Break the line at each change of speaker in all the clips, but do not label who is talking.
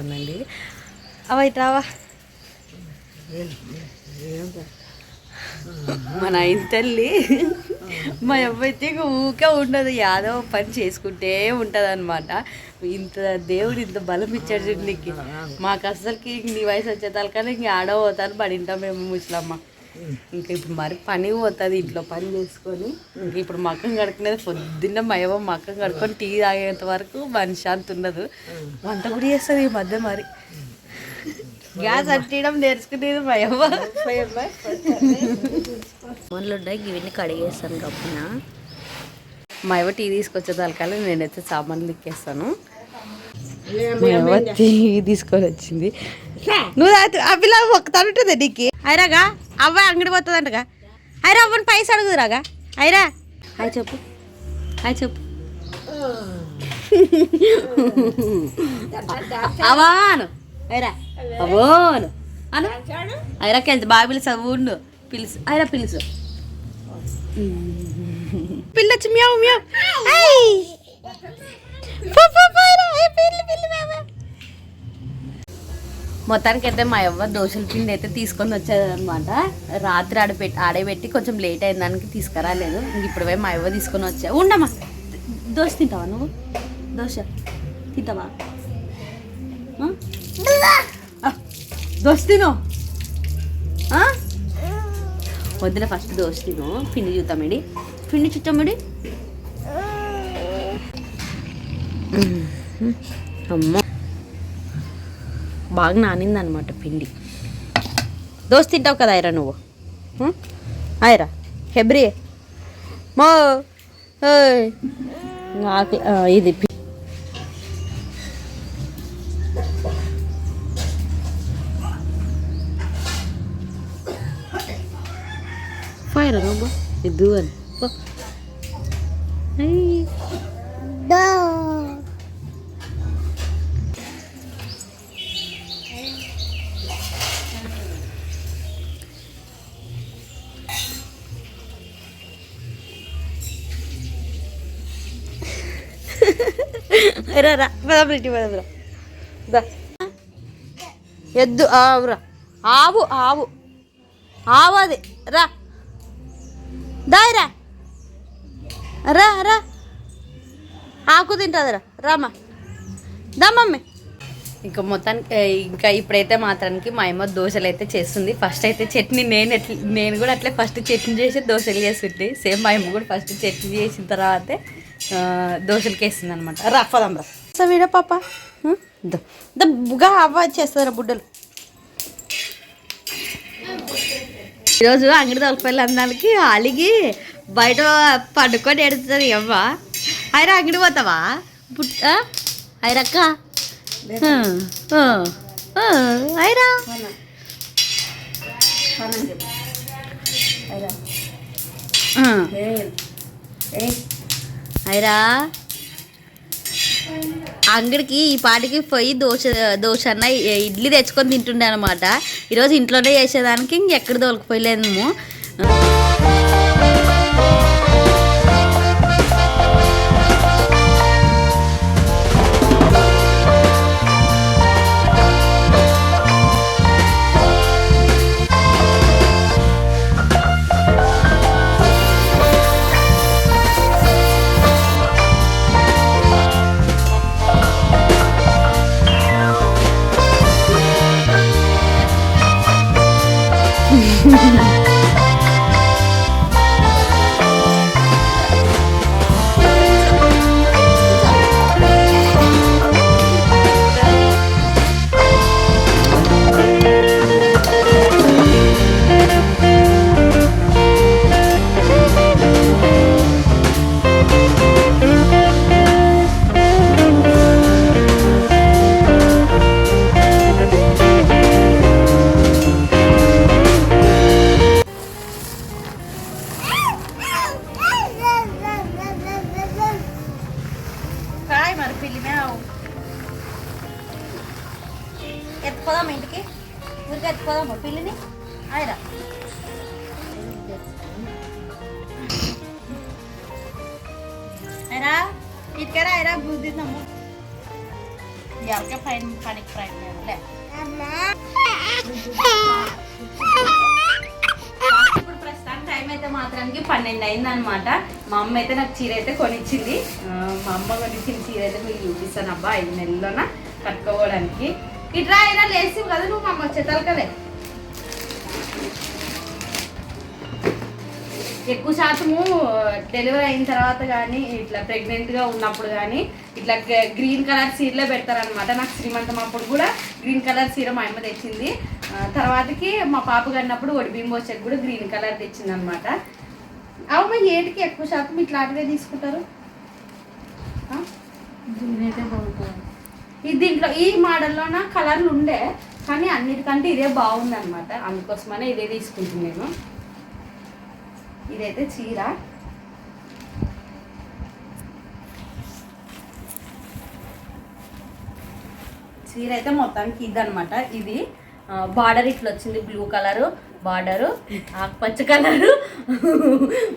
ఉందండి అవి రావా? మన ఆయన తల్లి. మా అబ్బాయితే ఊకే ఉండదు. యాదో పని చేసుకుంటే ఉంటుంది అనమాట ఇంత దేవుడు ఇంత బలం ఇచ్చాడు నీకు. మాకు అసలుకి నీ వయసు వచ్చేదానికన్నా ఇంక ఆడ పోతాను పడింటాం మేము ముసలమ్మ. ఇంకా ఇప్పుడు మరి పని పోతుంది ఇంట్లో పని చేసుకొని. ఇంక ఇప్పుడు మక్కం కడుకునేది పొద్దున్న మయవ మక్కం కడుక్కొని టీ తాగేంత వరకు మనశ్శాంతి ఉండదు. వంట కూడా చేస్తుంది ఈ మధ్య మరి. గ్యాస్ అట్టడం నేర్చుకునేది మయవ ఫోన్లు ఉన్నాయి ఇవన్నీ కడిగేస్తాను కప్పున మా అవ్వ టీ తీసుకొచ్చే దానికల్లా నేనైతే సామాన్లు ఎక్కేస్తాను మా అవ్వ టీ తీసుకొని వచ్చింది. నువ్వు ఆ పిల్ల ఒక తనుంటుంది నీకు? అయిరాగా అవ్వ అంగడి పోతుందంటగా. అయిరా అవ్వని పైస అడుగుదురాగా. అయిరా. హాయ్ చెప్పు. హాయ్ చెప్పు. అవాను అయిరా. అవోను అను. అయిరాకి వెళ్తే బాగా పిలుసు ఉండు. పిలుసు. అయిరా పిలుసు. పిల్లొచ్చు మ్యావ్ మ్యావ్. అయిరా. పిల్లి, పిల్లి, బాబా. మొత్తానికి అయితే మా అవ్వ దోశల పిండి అయితే తీసుకొని వచ్చేదనమాట రాత్రి ఆడపెట్టి ఆడబెట్టి కొంచెం లేట్ అయిన దానికి తీసుకురాలేదు. ఇంక ఇప్పుడు పోయి మా అవ్వ తీసుకొని వచ్చా. ఉండమ్మా. దోశ తింటావా నువ్వు? దోశ. తింటావా? దోశ తిను. వద్దున వద్దులే ఫస్ట్ దోశ తిను. పిండి చూద్దామండి పిండి చూద్దామండి అమ్మ. బాగా నానింది అనమాట పిండి. దోశ తింటావు కదా ఐరా నువ్వు? ఐరా హెబ్రి. మో ఓయ్. నాకు ఇది పి- ఫైర్ ఇది అని రా రా. పదం రెడ్డి పదం రా ఎద్దు ఆవురా ఆవు ఆవు. ఆవు అది. రా. దాయిరా రా. రా ఆకు తింటుందిరా రామా. దా మమ్మీ. ఇంకా మొత్తానికి ఇంకా ఇప్పుడైతే మాత్రానికి మా అమ్మ దోశలు అయితే చేస్తుంది. ఫస్ట్ అయితే చట్నీ నేను ఎట్లా నేను కూడా అట్లే ఫస్ట్ చట్నీ చేసి దోశలు చేస్తుంది సేమ్ మా అమ్మ కూడా ఫస్ట్ చట్నీ చేసిన తర్వాతే ఆ, దోశలకి వేస్తుంది అనమాట రా పదాం రా. సో వీడ పాప. దబ్బుగా అవ్వ చేస్తారా బుడ్డలు. ఈరోజు అంగడి తొలపల్లి అందరికి అలిగి బయట పండుకొని ఎడుతుంది అవ్వ. అయిరా అంగడి పోతావా? పుట్ అయిరక్క అయిరా అయిరా అంగడికి ఈ పాటికి పోయి దోశ దోశ అన్న ఇడ్లీ తెచ్చుకొని తింటుండే అనమాట ఈరోజు ఇంట్లోనే చేసేదానికి ఇంకెక్కడ దొరికిపోయలేము ఎత్తుకోదాం ఇంటికి. ఊరికి ఎత్తుకోదామా పిల్లిని. ఆయరా. అయిరా ఇటుకరా అయిరా బుద్ధిద్దాము ఎవరికే పైన పనికి ప్రయత్నం ఇప్పుడు ప్రస్తుతానికి టైం అయితే మాత్రానికి పన్నెండు అయింది అనమాట మా అమ్మ అయితే నాకు చీర అయితే కొనిచ్చింది. మా అమ్మ కొనిచ్చిన చీర అయితే మీకు చూపిస్తాను. అబ్బా ఐదు నెలల్లోన కట్టుకోవడానికి. ఇట్లా అయినా లేసి కదా నువ్వు మా అమ్మ వచ్చేతారు ఎక్కువ శాతము డెలివరీ అయిన తర్వాత కానీ ఇట్లా ప్రెగ్నెంట్గా ఉన్నప్పుడు కానీ ఇట్లా గ్రీన్ కలర్ సీరలే పెడతారనమాట నాకు శ్రీమంతం అప్పుడు కూడా గ్రీన్ కలర్ సీర మా అమ్మ తెచ్చింది. తర్వాతకి మా పాప కన్నప్పుడు ఒడి బింబ కూడా గ్రీన్ కలర్ తెచ్చింది అనమాట అమ్మ ఏటికి ఎక్కువ శాతం ఇట్లాంటివే తీసుకుంటారు?
అయితే బాగుంటుంది.
ఈ దీంట్లో ఈ మోడల్లోన కలర్లు ఉండే కానీ అన్నిటికంటే ఇదే బాగుంది అనమాట అందుకోసమనే ఇదే తీసుకుంటున్నాను నేను. ఇదైతే చీర. చీర అయితే మొత్తానికి ఇది అనమాట ఇది బార్డర్ ఇట్లా వచ్చింది బ్లూ కలరు. బార్డరు ఆకుపచ్చ కలరు.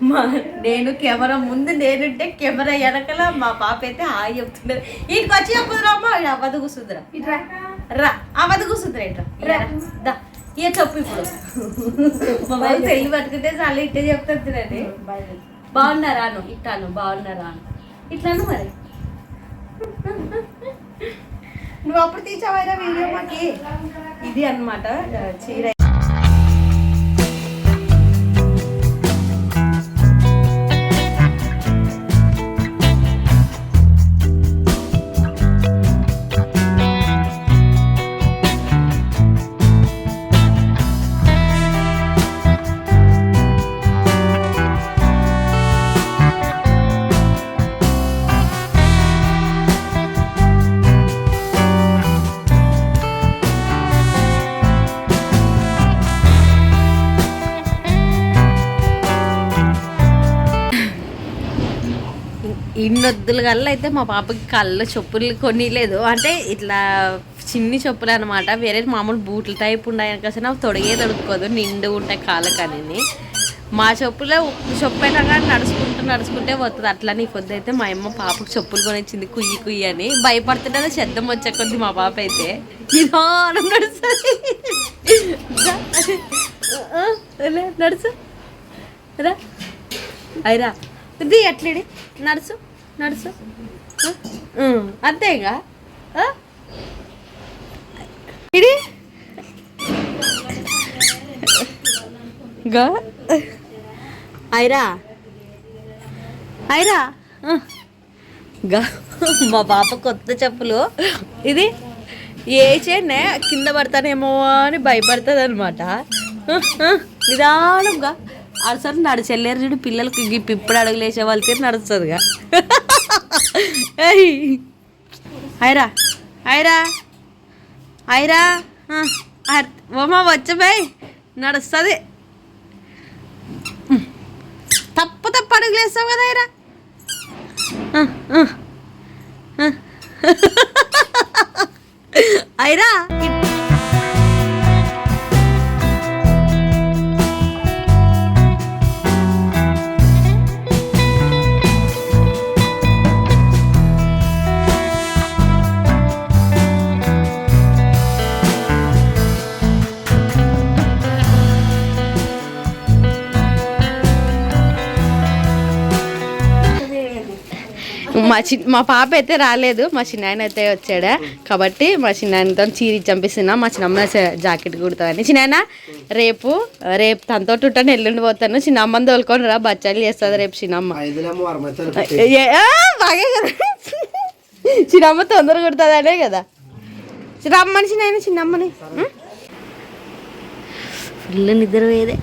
మా నేను కెమెరా ముందు నేనుంటే కెమెరా వెనకల మా పాప అయితే హాయ్ చెప్తున్నారు ఇంటికి వచ్చి చెప్పుదురా అమ్మ కూసుదురా
ఇట్రా
రా. అవ్వదు కూసుదురా ఇట్రా. దా ఏ చెప్పు ఇప్పుడు. మా బాబు పెళ్ళి బతుకుంటే చాలా ఇట్టే చెప్తుందండి బాగున్నారా అను? ఇట్టాను బాగున్నారా అను? ఇట్లాను మరి. నువ్వు అప్పుడు తీసావైనా వీడియో మాకి? ఇది అన్నమాట ఆ, చీర ఇన్నొద్దుల కల్లా అయితే మా పాపకి కళ్ళ చెప్పులు కొనిలేదు. అంటే ఇట్లా చిన్ని చెప్పులు అనమాట వేరే మామూలు బూట్ల టైప్ ఉన్నాయి కదా తొడిగే తొడుక్కోదు నిండు ఉంటాయి కాళ్ళకని మా చెప్పులే చెప్పు అయినా కానీ నడుచుకుంటూ నడుచుకుంటే పోతుంది. అట్లా నీ కొద్ది అయితే మా అమ్మ పాపకు చెప్పులు కొనిచ్చింది కుయ్యి కుయ్యి అని. భయపడుతుంటే శబ్దం వచ్చే కొద్ది మా పాప అయితే. నిదానం నడుస్తుంది. నడుచు రా. అయిరా ఇది ఎట్లేడి నడుచు ఉం, అంతేగా? ఇడి గా? అయిరా ఆ. గా? మా పాప కొత్త చెప్పులు. ఇది? ఏ చేయనే కింద పడతానేమో అని భయపడుతుంది అనమాట నిదానంగా. అసలు నడిచెళ్ళారు చూడు పిల్లలకి ఇప్పుడు అడుగులేసే వాళ్ళకి నడుస్తుందిగా. ఏయ్. హైరా హైరా అయిరా ఓమా వచ్చబాయ్ నడుస్తుంది. తప్పు తప్పు అడుగులేస్తావు కదా హైరా. అయిరా మా చి మా పాప అయితే రాలేదు మా చిన్నాయన అయితే వచ్చాడా. కాబట్టి మా చిన్నాయనతో చీరి చంపిస్తున్నా మా చిన్నమ్మ జాకెట్ కుడతామని చిన్నాయన రేపు రేపు తనతో ఉంటాను ఎల్లుండి పోతాను. చిన్నమ్మని తోలుకొని రా బచ్చాలు చేస్తుంది రేపు చిన్నమ్మ. బాగే కదా. చిన్నమ్మ తొందర కుడుతుంది అనే కదా. రమ్మని చిన్న చిన్నమ్మని. ఫుల్ నిద్ర పోయేదే.